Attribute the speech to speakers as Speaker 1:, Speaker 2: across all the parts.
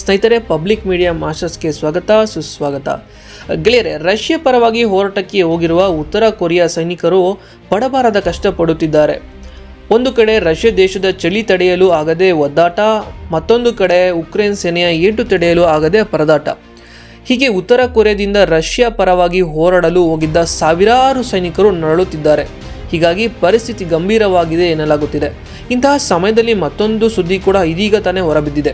Speaker 1: ಸ್ನೇಹಿತರೆ, public media ಮಾಸ್ಟರ್ಸ್ಗೆ ಸ್ವಾಗತ, ಸುಸ್ವಾಗತ. ಗೆಳೆಯರೆ, ರಷ್ಯಾ ಪರವಾಗಿ ಹೋರಾಟಕ್ಕೆ ಹೋಗಿರುವ ಉತ್ತರ ಕೊರಿಯಾ ಸೈನಿಕರು ಪಡಬಾರದ ಕಷ್ಟಪಡುತ್ತಿದ್ದಾರೆ. ಒಂದು ಕಡೆ ರಷ್ಯಾ ದೇಶದ ಚಳಿ ತಡೆಯಲು ಆಗದೆ ಒದ್ದಾಟ, ಮತ್ತೊಂದು ಕಡೆ ಉಕ್ರೇನ್ ಸೇನೆಯ ಏಟು ತಡೆಯಲು ಆಗದೆ ಪರದಾಟ. ಹೀಗೆ ಉತ್ತರ ಕೊರಿಯಾದಿಂದ ರಷ್ಯಾ ಪರವಾಗಿ ಹೋರಾಡಲು ಹೋಗಿದ್ದ ಸಾವಿರಾರು ಸೈನಿಕರು ನರಳುತ್ತಿದ್ದಾರೆ. ಹೀಗಾಗಿ ಪರಿಸ್ಥಿತಿ ಗಂಭೀರವಾಗಿದೆ ಎನ್ನಲಾಗುತ್ತಿದೆ. ಇಂತಹ ಸಮಯದಲ್ಲಿ ಮತ್ತೊಂದು ಸುದ್ದಿ ಕೂಡ ಇದೀಗ ತಾನೇ ಹೊರಬಿದ್ದಿದೆ.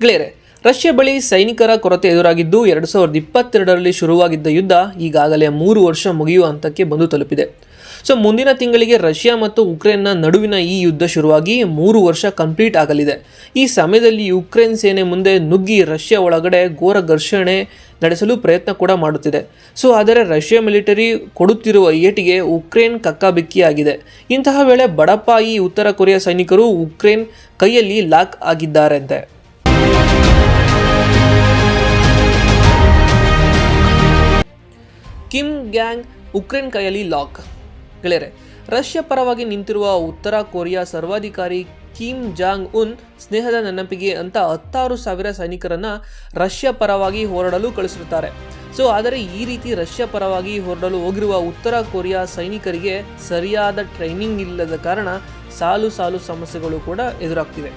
Speaker 1: ಗೆಳೆಯರೆ, ರಷ್ಯಾ ಬಳಿ ಸೈನಿಕರ ಕೊರತೆ ಎದುರಾಗಿದ್ದು ಎರಡು ಸಾವಿರದ ಇಪ್ಪತ್ತೆರಡರಲ್ಲಿ ಶುರುವಾಗಿದ್ದ ಯುದ್ಧ ಈಗಾಗಲೇ ಮೂರು ವರ್ಷ ಮುಗಿಯುವ ಹಂತಕ್ಕೆ ಬಂದು ತಲುಪಿದೆ. ಸೊ, ಮುಂದಿನ ತಿಂಗಳಿಗೆ ರಷ್ಯಾ ಮತ್ತು ಉಕ್ರೇನ್ನ ನಡುವಿನ ಈ ಯುದ್ಧ ಶುರುವಾಗಿ ಮೂರು ವರ್ಷ ಕಂಪ್ಲೀಟ್ ಆಗಲಿದೆ. ಈ ಸಮಯದಲ್ಲಿ ಉಕ್ರೇನ್ ಸೇನೆ ಮುಂದೆ ನುಗ್ಗಿ ರಷ್ಯಾ ಒಳಗಡೆ ಘೋರ ಘರ್ಷಣೆ ನಡೆಸಲು ಪ್ರಯತ್ನ ಕೂಡ ಮಾಡುತ್ತಿದೆ. ಸೊ, ಆದರೆ ರಷ್ಯಾ ಮಿಲಿಟರಿ ಕೊಡುತ್ತಿರುವ ಏಟಿಗೆ ಉಕ್ರೇನ್ ಕಕ್ಕಾಬಿಕ್ಕಿಯಾಗಿದೆ. ಇಂತಹ ವೇಳೆ ಬಡಪಾಯಿ ಉತ್ತರ ಕೊರಿಯಾ ಸೈನಿಕರು ಉಕ್ರೇನ್ ಕೈಯಲ್ಲಿ ಲಾಕ್ ಆಗಿದ್ದಾರಂತೆ. ಕಿಮ್ ಗ್ಯಾಂಗ್ ಉಕ್ರೇನ್ ಕೈಯಲ್ಲಿ ಲಾಕ್ ಗೆಳೆಯರೆ, ರಷ್ಯಾ ಪರವಾಗಿ ನಿಂತಿರುವ ಉತ್ತರ ಕೊರಿಯಾ ಸರ್ವಾಧಿಕಾರಿ ಕಿಮ್ ಜಾಂಗ್ ಉನ್ ಸ್ನೇಹದ ನೆನಪಿಗೆ ಅಂತ ಹತ್ತಾರು ಸಾವಿರ ಸೈನಿಕರನ್ನ ರಷ್ಯಾ ಪರವಾಗಿ ಹೋರಾಡಲು ಕಳಿಸಿರುತ್ತಾರೆ ಸೊ ಆದರೆ ಈ ರೀತಿ ರಷ್ಯಾ ಪರವಾಗಿ ಹೊರಡಲು ಹೋಗಿರುವ ಉತ್ತರ ಕೊರಿಯಾ ಸೈನಿಕರಿಗೆ ಸರಿಯಾದ ಟ್ರೈನಿಂಗ್ ಇಲ್ಲದ ಕಾರಣ ಸಾಲು ಸಾಲು ಸಮಸ್ಯೆಗಳು ಕೂಡ ಎದುರಾಗ್ತಿವೆ.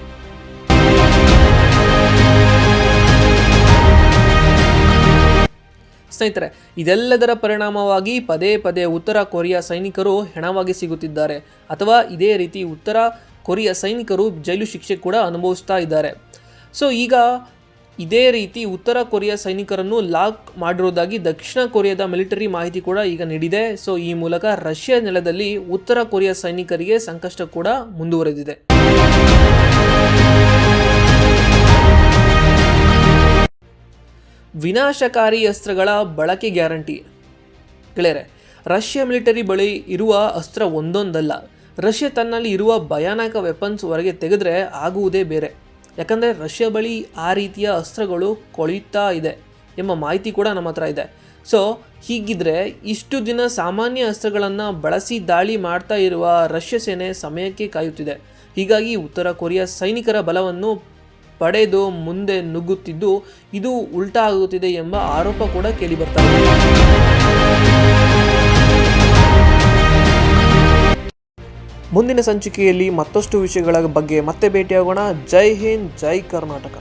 Speaker 1: ಸ್ನೇಹಿತರೆ, ಇದೆಲ್ಲದರ ಪರಿಣಾಮವಾಗಿ ಪದೇ ಪದೇ ಉತ್ತರ ಕೊರಿಯಾ ಸೈನಿಕರು ಹೆಣವಾಗಿ ಸಿಗುತ್ತಿದ್ದಾರೆ. ಅಥವಾ ಇದೇ ರೀತಿ ಉತ್ತರ ಕೊರಿಯಾ ಸೈನಿಕರು ಜೈಲು ಶಿಕ್ಷೆ ಕೂಡ ಅನುಭವಿಸ್ತಾ ಇದ್ದಾರೆ. ಸೊ, ಈಗ ಇದೇ ರೀತಿ ಉತ್ತರ ಕೊರಿಯಾ ಸೈನಿಕರನ್ನು ಲಾಕ್ ಮಾಡಿರುವುದಾಗಿ ದಕ್ಷಿಣ ಕೊರಿಯಾದ ಮಿಲಿಟರಿ ಮಾಹಿತಿ ಕೂಡ ಈಗ ನೀಡಿದೆ. ಸೊ, ಈ ಮೂಲಕ ರಷ್ಯಾ ನೆಲದಲ್ಲಿ ಉತ್ತರ ಕೊರಿಯಾ ಸೈನಿಕರಿಗೆ ಸಂಕಷ್ಟ ಕೂಡ ಮುಂದುವರೆದಿದೆ. ವಿನಾಶಕಾರಿ ಅಸ್ತ್ರಗಳ ಬಳಕೆ ಗ್ಯಾರಂಟಿ. ಗೆಳೆಯರೆ, ರಷ್ಯಾ ಮಿಲಿಟರಿ ಬಳಿ ಇರುವ ಅಸ್ತ್ರ ಒಂದೊಂದಲ್ಲ, ರಷ್ಯಾ ತನ್ನಲ್ಲಿ ಇರುವ ಭಯಾನಕ ವೆಪನ್ಸ್ ಹೊರಗೆ ತೆಗೆದ್ರೆ ಆಗುವುದೇ ಬೇರೆ. ಯಾಕಂದರೆ ರಷ್ಯಾ ಬಳಿ ಆ ರೀತಿಯ ಅಸ್ತ್ರಗಳು ಕೊಳೆಯುತ್ತಾ ಇದೆ ಎಂಬ ಮಾಹಿತಿ ಕೂಡ ನಮ್ಮ ಹತ್ರ ಇದೆ. ಸೊ, ಹೀಗಿದ್ರೆ ಇಷ್ಟು ದಿನ ಸಾಮಾನ್ಯ ಅಸ್ತ್ರಗಳನ್ನು ಬಳಸಿ ದಾಳಿ ಮಾಡ್ತಾ ಇರುವ ರಷ್ಯಾ ಸೇನೆ ಸಮಯಕ್ಕೆ ಕಾಯುತ್ತಿದೆ. ಹೀಗಾಗಿ ಉತ್ತರ ಕೊರಿಯಾ ಸೈನಿಕರ ಬಲವನ್ನು ಪಡೆದು ಮುಂದೆ ನುಗ್ಗುತ್ತಿದ್ದು ಇದು ಉಲ್ಟಾ ಆಗುತ್ತಿದೆ ಎಂಬ ಆರೋಪ ಕೂಡ ಕೇಳಿಬರ್ತಾ ಇದೆ. ಮುಂದಿನ ಸಂಚಿಕೆಯಲ್ಲಿ ಮತ್ತಷ್ಟು ವಿಷಯಗಳ ಬಗ್ಗೆ ಮತ್ತೆ ಭೇಟಿಯಾಗೋಣ. ಜೈ ಹಿಂದ್, ಜೈ ಕರ್ನಾಟಕ.